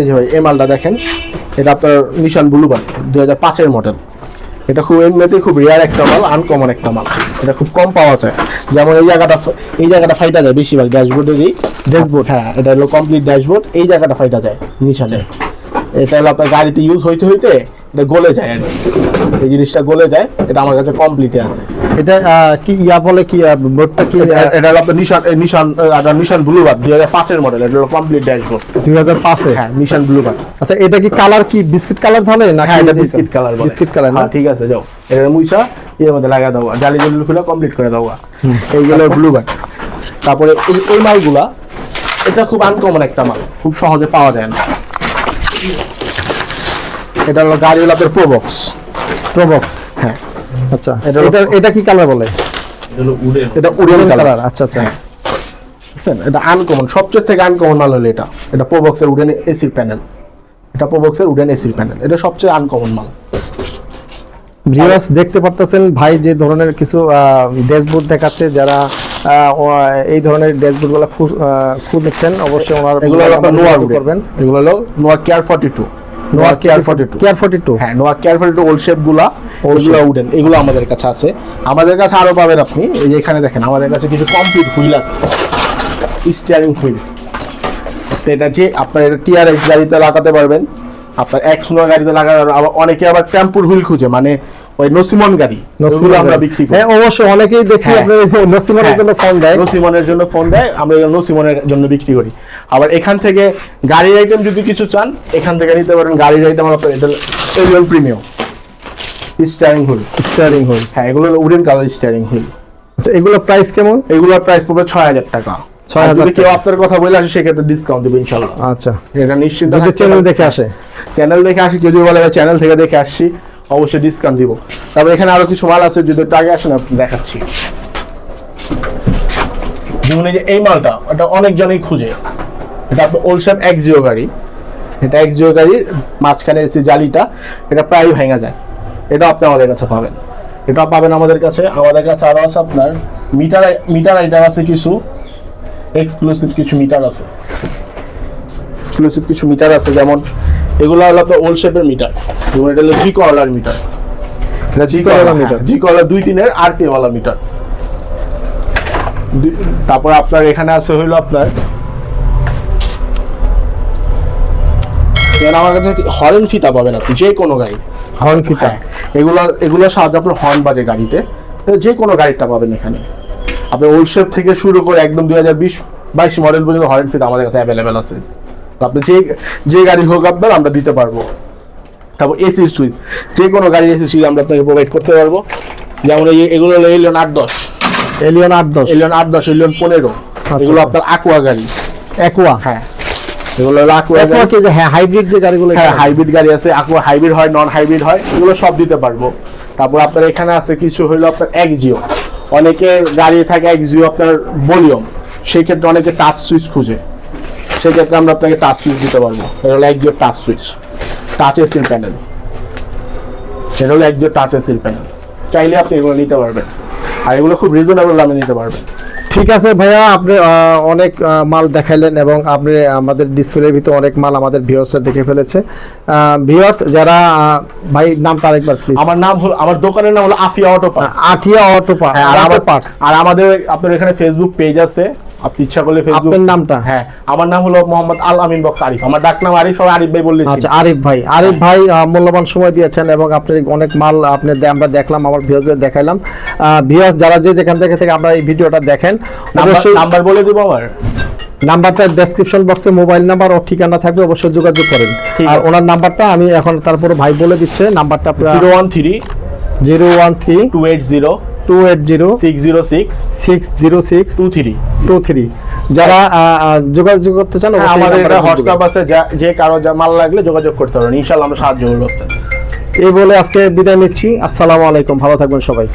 এই যে ভাই এই মালটা দেখেন এটা আপনার নিশান ব্লুবার দু হাজার পাঁচের মডেল এটা খুব এমনিতেই খুব রেয়ার একটা মাল আনকমন একটা মাল। এটা খুব কম পাওয়া যায়। যেমন এই জায়গাটা এই জায়গাটা ফাইটা যায় বেশিরভাগ ড্যাশবোর্ডেরই। ড্যাশবোর্ড হ্যাঁ এটা হলো কমপ্লিট ড্যাশবোর্ড এই জায়গাটা ফাইটা যায় নিশানের এটা হলো আপনার গাড়িতে ইউজ হইতে হইতে এটা গলে যায় আর কি। এই জিনিসটা গলে যায় এটা আমার কাছে কমপ্লিটে আছে। এটা কি ইয়া বলে কি বোর্ডটা কি এটা- হলো আপনার নিশান নিশান এটা নিশান ব্লুবার দুই হাজার পাঁচের মডেল এটা হলো কমপ্লিট ড্যাশবোর্ড দুই হাজার পাঁচে? হ্যাঁ নিশান ব্লুবার আচ্ছা এটা কি কালার কি বিস্কিট কালার ধরে না হ্যাঁ এটা বিস্কিট কালার বিস্কিট কালার না? হ্যাঁ ঠিক আছে যাও। এটা মুইসা এর মধ্যে লাগা দাও। জালি জালি খুলে কমপ্লিট করে দাও। এইগুলো ব্লু ব্লুবার তারপরে এই মালগুলা এটা খুব আনকমন একটা মাল খুব সহজে পাওয়া যায় না। এটা হলো গাড়ি হলো আপনার প্রোবক্স প্রবক্স হ্যাঁ। আচ্ছা এটা এটা কি কালার বলে? এটা উড়িয়ান কালার কালার আচ্ছা আচ্ছা। বুঝছেন এটা আনকমন সবচেয়ে থেকে আনকমন মাল হলো এটা। এটা প্রোবক্সের উডেন এসির প্যানেল এটা প্রোবক্সের উডেন এসির প্যানেল এটা সবচেয়ে আনকমন মাল। ভিউয়ার্স দেখতে পারতেছেন ভাই যে ধরনের কিছু ড্যাশবোর্ড দেখাচ্ছে যারা আহ, এই ধরনের ড্যাশবোর্ডগুলো খুঁজছেন অবশ্যই ওনার এগুলো নোয়া করবেন। এগুলো হলো নোয়া কেয়ার ফর্টি টু নোয়া care forty two care forty two হ্যাঁ নোয়া কেয়ার ফর্টি টু ওল্ড শেপগুলা ওগুলো উডেন এগুলো আমাদের কাছে আছে। আমাদের কাছে আরও পাবেন আপনি এই যে এখানে দেখেন আমাদের কাছে কিছু কমপ্লিট হুইল আছে। Steering wheel. তো এটা যে আপনার এটা টিআরএক্স গাড়িতে লাগাতে পারবেন আপনার এক্স নোয়া গাড়িতে পারবেন আবার অনেকে আবার টেম্পুর হুইল খুঁজে মানে ওই নসিমন গাড়ি ওগুলো আমরা বিক্রি করি। হ্যাঁ অনেকেই দেখি হ্যাঁ। আপনার নসিমের হ্যাঁ। জন্য ফোন দেয়। নসিমনের জন্য ফোন দেয় আমরা নসিমনের জন্য বিক্রি করি। আবার এখান থেকে গাড়ির আইটেম যদি কিছু চান এখান থেকে নিতে পারেন গাড়ির আইটেম আপনার এটা alien premium steering wheel steering wheel হ্যাঁ এগুলো উডেন কালার স্টিয়ারিং হুইল আচ্ছা এগুলো প্রাইস কেমন? এগুলোর প্রাইস পড়বে ছয় হাজার টাকা। 6,000 আর যদি কেউ। আপনার কথা বলে আসে সেক্ষেত্রে ডিসকাউন্ট দেবে ইনশাল্লাহ। আচ্ছা। এটা নিশ্চিন্ত চ্যানেল দেখে আসে। চ্যানেল দেখে আসি কেউ যদি বলে চ্যানেল থেকে দেখে আসছি অবশ্যই ডিসকাউন্ট দিব। তারপর এখানে আরও কিছু মাল আছে যদি একটু আগে আসেন আপনি দেখাচ্ছি। এই যে এই মালটা এটা অনেকজনই খুঁজে। এটা আপনার ওলসাম এক্সিও গাড়ি। এটা এক্সিও গাড়ির মাঝখানে এসে জালিটা এটা প্রায় ভেঙে যায়। এটা আপনি আমাদের কাছে পাবেন। এটা পাবেন আমাদের কাছে। আমাদের কাছে আরও আছে আপনার মিটার মিটার আইটার আছে কিছু। এক্সক্লুসিভ কিছু মিটার আছে। এক্সক্লুসিভ কিছু মিটার আছে যেমন এগুলো হলো আপনার ওল্ড শেপের মিটার যেমন এটা হলো জি কলার মিটার এটা জি কলার মিটার। জি কলার দুই তিনের আরপি ওয়ালা মিটার তারপর আপনার এখানে আছে হইল আপনার এখানে আমার কাছে হর্ন ফিতা পাবেন আপনি যে কোনো গাড়ি। হর্ন ফিতা। এগুলো এগুলোর সাহায্যে আপনার হর্ন বাজে গাড়িতে যে কোনো গাড়িটা পাবেন এখানে। আপনি শেপ থেকে শুরু করে একদম দুই হাজার বিশ বাইশ মডেল পর্যন্ত হরেন ফিতা আমাদের কাছে অ্যাভেলেবেল আছে। তো আপনি যে যে গাড়ি হোক আপনার আমরা দিতে পারব। তারপর এসির সুইচ যে কোনো গাড়ির এসি সুইচ আমরা আপনাকে প্রোভাইড করতে পারব। যেমন এই এগুলো হলো এলিয়ন আট দশ। এলিয়ন আট দশ। এলিয়ন আট দশ এলিয়ন পনেরো। এগুলো আচ্ছা। আপনার aqua গাড়ি। অ্যাকুয়া হ্যাঁ। এগুলো হলো গাড়ি। হ্যাঁ হাইব্রিড যে গাড়িগুলো হ্যাঁ হাইব্রিড গাড়ি আছে। হাইব্রিড হয় নন হাইব্রিড হয় এগুলো সব দিতে পারব। তারপর আপনার এখানে আছে কিছু হলো আপনার এক্সিও অনেকে দাঁড়িয়ে থাকে এক জিও আপনার ভলিউম, সেই ক্ষেত্রে অনেকে টাচ সুইচ খুঁজে। সেক্ষেত্রে আমরা আপনাকে টাচ সুইচ দিতে পারব। এটা হলো এক জিও টাচ সুইচ টাচ এসিল প্যানেল এটা হলো এক জিও টাচ এসিল প্যানেল চাইলে আপনি এগুলো নিতে পারবেন। আর এগুলো খুব রিজনেবল দামে নিতে পারবেন। ঠিক আছে ভাইয়া আপনি অনেক মাল দেখাইলেন এবং আপনি আমাদের ডিসপ্লের ভিতরে অনেক মাল আমাদের ভিউয়ার্সরা দেখে ফেলেছে। ভিউয়ার্স যারা ভাই নামটা আরেকবার প্লিজ আমার নাম হলো আমার দোকানের নাম হলো Afiya auto parts. Afiya auto হ্যাঁ, আর পার্টস। আর আমাদের আপনার এখানে ফেসবুক পেজ আছে। আপনি ইচ্ছা করলে ফেসবুক আপনার নামটা? হ্যাঁ আমার নাম হলো মোহাম্মদ আল আমিন বক্স আরিফ। আমার ডাক নাম আরিফ সবাই আরিফ ভাই বললে আচ্ছা আরিফ ভাই। আরিফ ভাই মূল্যবান সময় দিয়েছেন এবং আপনি অনেক মাল আপনি আমরা দেখলাম আমার ভিউয়ারদের দেখাইলাম। ভিউয়ার্স যারা যে যেখান থেকে থেকে আমরা এই ভিডিওটা দেখেন অবশ্যই নাম্বার বলে দিব আমার? নাম্বারটা ডেসক্রিপশন বক্সে মোবাইল নাম্বার ও ঠিকানা থাকবে অবশ্যই যোগাযোগ করেন। আর ওনার নাম্বারটা আমি এখন তারপরে ভাই বলে দিচ্ছে নাম্বারটা zero one three zero one three two eight zero two eight zero six zero six six zero six two three two three যারা যোগাযোগ করতে চান হ্যাঁ, আমাদের হোয়াটসঅ্যাপ আছে যে কারও মাল লাগলে যোগাযোগ করতে পারেন। ইনশাল্লাহ আমরা সাহায্য করব হবে এই বলে আজকে বিদায় নিচ্ছি। আসসালামু আলাইকুম। ভালো থাকবেন সবাই।